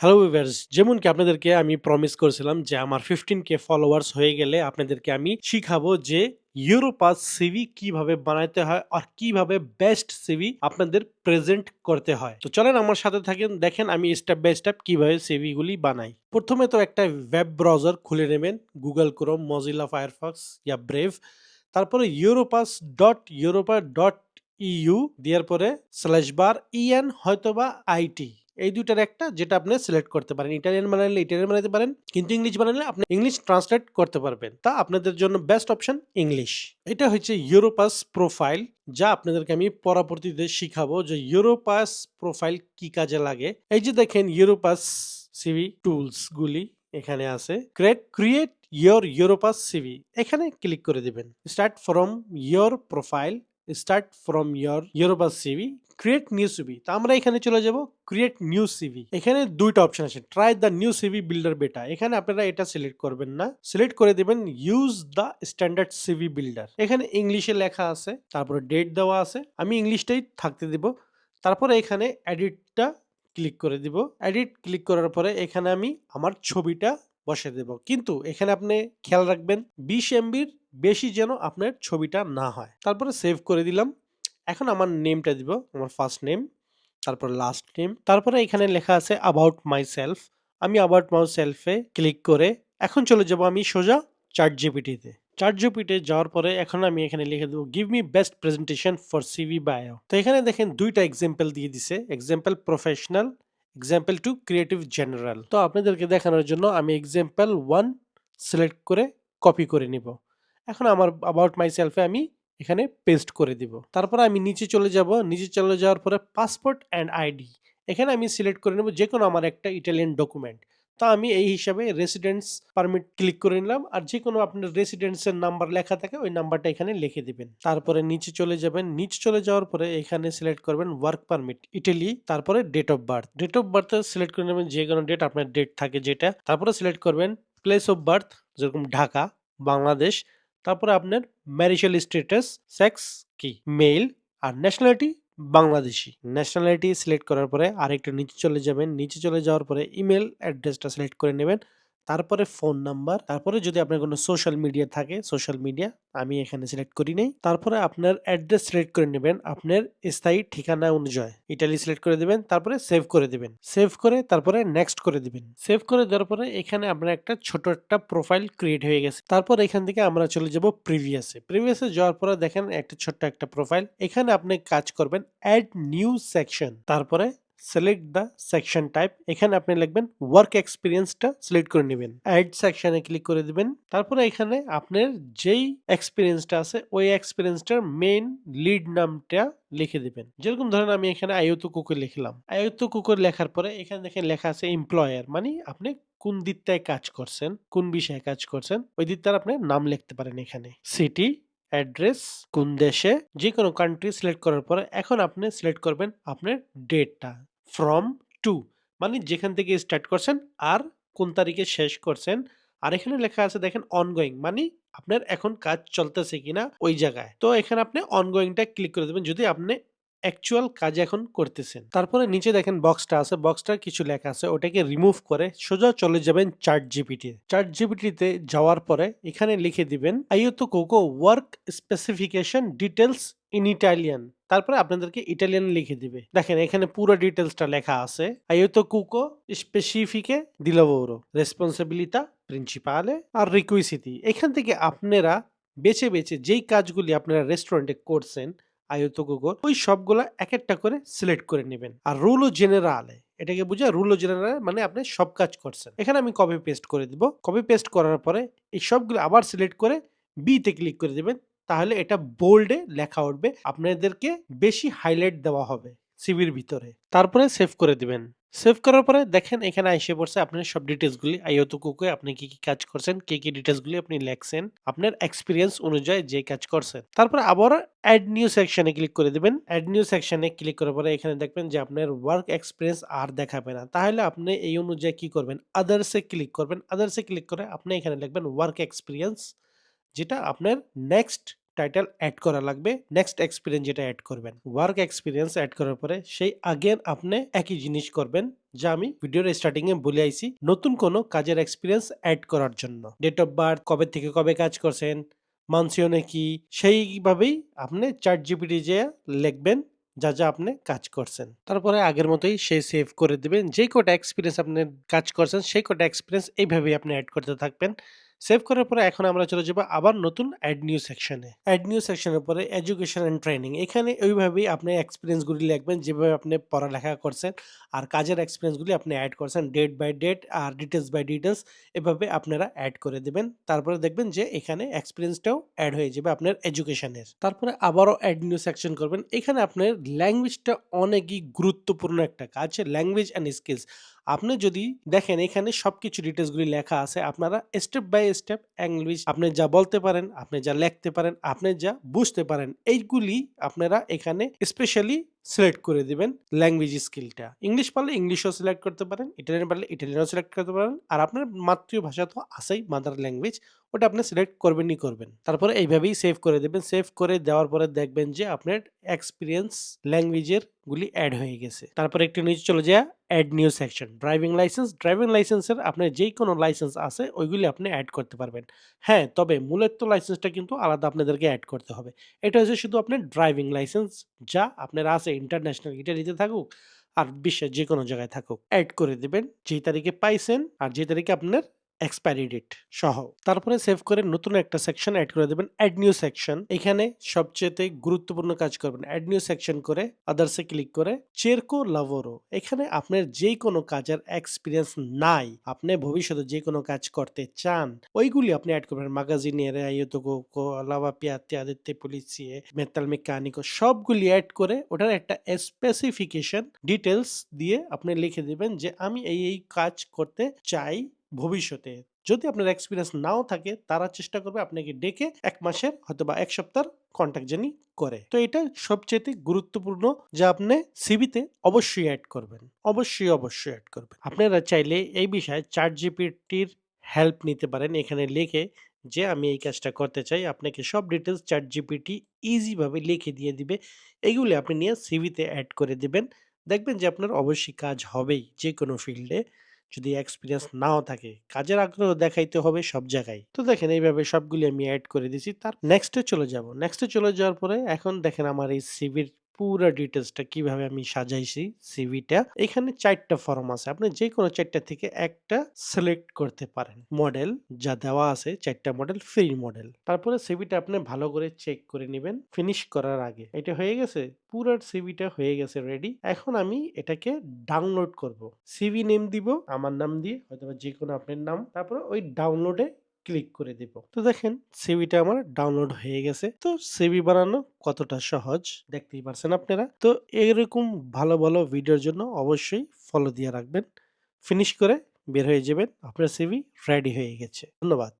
Hello viewers যেমন কি আপনাদেরকে আমি প্রমিস করেছিলাম যে আমার 15 কে ফলোয়ার্স হয়ে গেলে আপনাদেরকে আমি শিখাবো যে ইউরোপাস সিভি কীভাবে বানাইতে হয় আর কীভাবে বেস্ট সিভি আপনাদের প্রেজেন্ট করতে হয়। তো চলেন আমার সাথে থাকেন, দেখেন আমি স্টেপ বাই স্টেপ কীভাবে সিভি গুলি বানাই। প্রথমে তো একটা ওয়েব ব্রাউজার খুলে নেবেন গুগল ক্রোম মজিলা ফায়ারফক্স ইয়া ব্রেভ তারপরে Europass dot europa dot EU দেওয়ার পরে স্ল্যাশ বার ইএন হয়তোবা আইটি এই দুইটার একটা যেটা আপনি সিলেক্ট করতে পারেন। ইটালিয়ান বানালে ইটালিয়ান বানাতে পারেন, কিন্তু ইংলিশ বানালে আপনি ইংলিশ ট্রান্সলেট করতে পারবেন। তা আপনাদের জন্য বেস্ট অপশন ইংলিশ এটা হচ্ছে ইউরোপাস প্রোফাইল যা আপনাদেরকে আমি পরবর্তীতে শিখাবো যে ইউরোপাস প্রোফাইল কি কাজে লাগে। এই যে দেখেন ইউরোপাস সিভি টুলস গুলি এখানে আছে। Create create your Europass CV এখানে ক্লিক করে দিবেন। Start from your profile start from your Europass CV create new CV তো আমরা এখানে চলে যাব ক্রিয়েট নিউ সিভি এখানে দুইটা অপশন আছে। Try the new CV builder beta এখানে আপনারা এটা সিলেক্ট করবেন না। সিলেক্ট করে দিবেন use the standard CV builder এখানে ইংলিশে লেখা আছে, তারপরে ডেট দেওয়া আছে। আমি ইংলিশটাই থাকতে দিব। তারপরে এখানে এডিটটা ক্লিক করে দিব। এডিট ক্লিক করার পরে এখানে আমি আমার ছবিটা বসে দেব। কিন্তু এখানে আপনি খেয়াল রাখবেন, বিশ এমবির বেশি যেন আপনার ছবিটা না হয়। তারপরে সেভ করে দিলাম। এখন আমার নেমটা দিব, আমার ফার্স্ট নেম তারপর লাস্ট নেম তারপরে এখানে লেখা আছে অ্যাবাউট মাই সেলফ আমি অ্যাবাউট মাই সেলফে ক্লিক করে এখন চলে যাব আমি সোজা চার্ট জিপিটিতে চার্ট জিপিটে যাওয়ার পরে এখন আমি এখানে লিখে দেবো give me best presentation for CV bio তো এখানে দেখেন দুইটা এক্সাম্পল দিয়ে দিছে example professional example two creative general তো আপনাদেরকে দেখানোর জন্য আমি এক্সাম্পল ওয়ান সিলেক্ট করে কপি করে নিব। এখন আমার অ্যাবাউট মাই সেলফে আমি এখানে পেস্ট করে দিব। তারপর আমি নিচে চলে যাব। নিচে চলে যাওয়ার পরে পাসপোর্ট অ্যান্ড আইডি এখানে আমি সিলেক্ট করে নেব যে কোনো আমার একটা ইটালিয়ান ডকুমেন্ট তো আমি এই হিসাবে রেসিডেন্স পারমিট ক্লিক করে নিলাম আর যে কোনো আপনার রেসিডেন্সের নাম্বার লেখা থাকে ওই নাম্বারটা এখানে লিখে দিবেন। তারপরে নিচে চলে যাবেন। নিচে চলে যাওয়ার পরে এখানে সিলেক্ট করবেন ওয়ার্ক পারমিট ইটালি তারপরে date of birth date of birth select করে নেবেন যে কোনো ডেট আপনার ডেট থাকে যেটা। তারপরে সিলেক্ট করবেন প্লেস অফ বার্থ যেরকম ঢাকা, বাংলাদেশ তারপরে আপনার ম্যারিশাল স্টেটাস সেক্স কি? মেল আর ন্যাশনালিটি বাংলাদেশি। ন্যাশনালিটি সিলেক্ট করার পরে আরেকটু নিচে চলে যাবেন। নিচে চলে যাওয়ার পরে ইমেল অ্যাড্রেসটা সিলেক্ট করে নেবেন। তারপরে ফোন নাম্বার, তারপরে যদি আপনার কোনো সোশ্যাল মিডিয়া থাকে সোশ্যাল মিডিয়া আমি এখানে সিলেক্ট করি নাই। তারপরে আপনার অ্যাড্রেস সিলেক্ট করে নেবেন আপনার স্থায়ী ঠিকানা অনুযায়ী। ইটালি সিলেক্ট করে দেবেন, তারপরে সেভ করে দিবেন। সেভ করে তারপরে নেক্সট করে দিবেন। সেভ করে দেওয়ার পরে এখানে আপনার একটা ছোট একটা প্রোফাইল ক্রিয়েট হয়ে গেছে। তারপর এখান থেকে আমরা চলে যাব প্রিভিয়াসে প্রিভিয়াসে যাওয়ার পরে দেখেন একটা ছোট্ট একটা প্রোফাইল এখানে আপনি কাজ করবেন অ্যাড নিউ সেকশন তারপরে সিলেক্ট দ্য সেকশন টাইপ এখানে আপনি লিখবেন ওয়ার্ক এক্সপিরিয়েন্সটা সিলেক্ট করে নেবেন। অ্যাড সেকশনে ক্লিক করে দিবেন। তারপরে এখানে আপনার যেই এক্সপিরিয়েন্সটা আছে, ওই এক্সপিরিয়েন্সটার মেইন লিড নামটা লিখে দিবেন। যেরকম ধরেন আমি এখানে আয়ত কুকুর লিখলাম। আয়ত কুকুর লেখার পরে এখানে দেখেন লেখা আছে এমপ্লয়ার মানে আপনি কোন দিকটায় কাজ করছেন, কোন বিষয়ে কাজ করছেন, ওই দিকটার আপনি নাম লিখতে পারেন এখানে। সিটি অ্যাড্রেস কোন দেশে? যে কোনো কান্ট্রি সিলেক্ট করার পরে এখন আপনি সিলেক্ট করবেন আপনার ডেটটা ফ্রম টু মানে যেখান থেকে স্টার্ট করছেন আর কোন তারিখে শেষ করছেন। আর এখানে লেখা আছে দেখেন অনগোয়িং মানে আপনার এখন কাজ চলতেছে কিনা ওই জায়গায়। তো এখানে আপনি অনগোয়িংটা ক্লিক করে দেবেন। যদি আপনি অ্যাকচুয়াল কাজ এখন করতেছেন। তারপরে নিচে দেখেন বক্সটা আছে। বক্সটার কিছু লেখা আছে। ওটাকে রিমুভ করে সোজা চলে যাবেন চার্ট জিপিটি চার্ট জিপিটিতে যাওয়ার পরে এখানে লিখে দিবেন, আইওতো cocoa work specification details in Italian তারপরে আপনাদেরকে ইটালিয়ান লিখে দিবে। দেখেন এখানে পুরো ডিটেলসটা লেখা আছে। আইওতো কুকো স্পেসিফিকে দি lavoro রেসপন্সিবিলিটা প্রিন্সিপালে আর রিকুইসিটি এখান থেকে আপনারা বেছে বেছে যেই কাজগুলি আপনারা রেস্টুরেন্টে করছেন আয়ত গুগল ওই সবগুলা এক একটা করে সিলেক্ট করে নেবেন। আর রুল ও জেনারেলে, এটাকে বুঝে রুল ও জেনারেল মানে আপনি সব কাজ করছেন। এখানে আমি কপি পেস্ট করে দিব। কপি পেস্ট করার পরে এই সবগুলো আবার সিলেক্ট করে বিতে ক্লিক করে দেবেন। তাহলে এটা বোল্ডে লেখা উঠবে। আপনাদেরকে বেশি হাইলাইট দেওয়া হবে। সিভির ভিতরে। তারপরে সেভ করে দিবেন। সেভ করার পরে দেখেন, এখানে এসে পড়ছে আপনার সব ডিটেলসগুলি আইওতো কুকুে, আপনি কি কি কাজ করছেন, কি কি ডিটেলসগুলি আপনি লেখছেন, আপনার এক্সপিরিয়েন্স অনুযায়ী যে কাজ করছেন। তারপরে আবার অ্যাড নিউ সেকশনে ক্লিক করে দিবেন। অ্যাড নিউ সেকশনে ক্লিক করার পরে এখানে দেখবেন যে আপনার ওয়ার্ক এক্সপিরিয়েন্স আর দেখাবে না। তাহলে আপনি এই অনুযায়ী কি করবেন? আদার্সে ক্লিক করবেন। আদার্সে ক্লিক করে আপনি এখানে লিখবেন ওয়ার্ক এক্সপিরিয়েন্স যেটা আপনার নেক্সট টাইটেল অ্যাড করা লাগবে। নেক্সট এক্সপিরিয়েন্স যেটা অ্যাড করবেন। ওয়ার্ক এক্সপিরিয়েন্স অ্যাড করার পরে সেই আগের আপনি একই জিনিস করবেন, যা আমি ভিডিওর স্টার্টিং এ বলে আইছি। নতুন কোনো কাজের এক্সপিরিয়েন্স অ্যাড করার জন্য। ডেট অফ বার্থ কবে থেকে কবে কাজ করছেন মানসিয়নে কি, সেইভাবেই আপনি চার্ট জিপিটি যে লিখবেন, যা যা আপনি কাজ করছেন। তারপরে আগের মতোই সে সেভ করে দিবেন। যে কটা এক্সপিরিয়েন্স আপনি কাজ করছেন, সেই কটা এক্সপিরিয়েন্স এইভাবেই আপনি অ্যাড করতে থাকবেন। সেভ করার পরে এখন আমরা চলে যাব আবার নতুন অ্যাড নিউ সেকশনে অ্যাড নিউ সেকশনের পরে এডুকেশন অ্যান্ড ট্রেনিং এখানে ওইভাবেই আপনি এক্সপিরিয়েন্সগুলি লিখবেন, যেভাবে আপনি পড়ালেখা করছেন আর কাজের এক্সপিরিয়েন্সগুলি আপনি অ্যাড করছেন ডেট বাই ডেট আর ডিটেলস বাই ডিটেলস এভাবে আপনারা অ্যাড করে দেবেন। তারপরে দেখবেন যে এখানে এক্সপিরিয়েন্সটাও অ্যাড হয়ে যাবে আপনার এডুকেশনের তারপরে আবারও অ্যাড নিউ সেকশন করবেন। এখানে আপনার ল্যাঙ্গুয়েজটা অনেকই গুরুত্বপূর্ণ একটা কাজ ল্যাঙ্গুয়েজ অ্যান্ড স্কিলস আপনি যদি দেখেন এখানে সব কিছু ডিটেলসগুলি লেখা আছে, আপনারা স্টেপ বাই স্টেপ ইংলিশ আপনি যা বলতে পারেন, আপনি যা লিখতে পারেন, আপনি যা বুঝতে পারেন, এইগুলি আপনারা এখানে স্পেশালি সিলেক্ট করে দিবেন ল্যাঙ্গুয়েজ স্কিলটা ইংলিশ পারলে ইংলিশও সিলেক্ট করতে পারেন ইটালিয়ান পারলে ইটালিয়ানও সিলেক্ট করতে পারেন, আর আপনার মাতৃভাষা তো আছেই মাদার ল্যাঙ্গুয়েজ ওটা আপনি সিলেক্ট করবেনই করবেন। তারপরে এইভাবেই সেভ করে দেবেন। সেভ করে দেওয়ার পরে দেখবেন যে আপনার এক্সপিরিয়েন্স ল্যাঙ্গুয়েজের গুলি অ্যাড হয়ে গেছে। তারপরে একটু নিচে চলে যায় add new section driving license driving লাইসেন্সের আপনার যেই কোনো লাইসেন্স আছে, ওইগুলি আপনি অ্যাড করতে পারবেন। হ্যাঁ তবে মূলত লাইসেন্সটা কিন্তু আলাদা আপনাদেরকে অ্যাড করতে হবে। এটা হচ্ছে শুধু আপনার ড্রাইভিং লাইসেন্স যা আপনার আছে ইন্টারন্যাশনাল ইটালিতে থাকুক আর বিশ্বের যে কোনো জায়গায় থাকুক অ্যাড করে দেবেন যে তারিখে পাইছেন আর যে তারিখে আপনার এক্সপায়ারি ডেট সহ। তারপরে সেভ করে নতুন একটা সেকশন অ্যাড করে দেবেন অ্যাড নিউ সেকশন এখানে সবচেয়ে গুরুত্বপূর্ণ কাজ করবেন অ্যাড নিউ সেকশন করে আদার্সে ক্লিক করে চেরকো লাভোরো এখানে আপনার যে কোনো কাজের এক্সপিরিয়েন্স নাই, আপনি ভবিষ্যতে যে কোনো কাজ করতে চান, ওইগুলি আপনি অ্যাড করবেন। মাগাজিনিয়ারে আইয়তোকো লাভা পিয়াতে আদিত্য পুলিশিয়ে মেটাল মেকানিকো সবগুলি অ্যাড করে ওটার একটা স্পেসিফিকেশন ডিটেলস দিয়ে আপনি লিখে দিবেন যে আমি এই এই কাজ করতে চাই। ভবিষ্যতে। যদি আপনার এক্সপিরিয়েন্স নাও থাকে, তারা চেষ্টা করবে আপনাকে ডেকে এক মাসের হয়তো বা এক সপ্তাহের কন্ট্যাক্ট জানি করে। তো এটা সবচেয়ে গুরুত্বপূর্ণ যা আপনি সিবিতে অবশ্যই অ্যাড করবেন। অবশ্যই অবশ্যই অ্যাড করবেন। আপনারা চাইলে এই বিষয়ে চার্ট জিপিটির হেল্প নিতে পারেন। এখানে লিখে যে, আমি এই কাজটা করতে চাই। আপনাকে সব ডিটেলস চার্ট জিপিটি ইজিভাবে লিখে দিয়ে দিবে। এইগুলি আপনি নিয়ে সিভিতে অ্যাড করে দিবেন। দেখবেন যে, আপনার অবশ্যই কাজ হবেই যে কোনো ফিল্ডে যদি এক্সপিরিয়েন্স নাও থাকে, কাজের আগ্রহ দেখাইতে হবে সব জায়গায়। তো দেখেন, এইভাবে সবগুলি আমি অ্যাড করে দিছি। তার নেক্সটে চলে যাব। নেক্সটে চলে যাওয়ার পরে এখন দেখেন, আমার এই সিভির পুরো ডিটেলসটা কীভাবে আমি সাজাইছি সিভিটা এখানে চারটা ফর্ম আছে। আপনি যে কোনো চারটা থেকে একটা সিলেক্ট করতে পারেন। মডেল যা দেওয়া আছে, চারটা মডেল ফ্রি মডেল তারপরে সিভিটা আপনি ভালো করে চেক করে নেবেন ফিনিশ করার আগে। এটা হয়ে গেছে? পুরো সিভিটা হয়ে গেছে রেডি এখন আমি এটাকে ডাউনলোড করব। সিভি নেম দিব, আমার নাম দিয়ে হয়তো যে কোনো আপনার নাম। তারপরে ওই ডাউনলোডে ক্লিক করে দিব। তো দেখেন সিভিটা আমার ডাউনলোড হয়ে গেছে। তো সিভি বানানো কতটা সহজ দেখতেই পারছেন আপনারা। তো এরকম ভালো ভালো ভিডিওর জন্য অবশ্যই ফলো দিয়ে রাখবেন। ফিনিশ করে বের হয়ে যাবেন। আপনার সিভি রেডি হয়ে গেছে। ধন্যবাদ।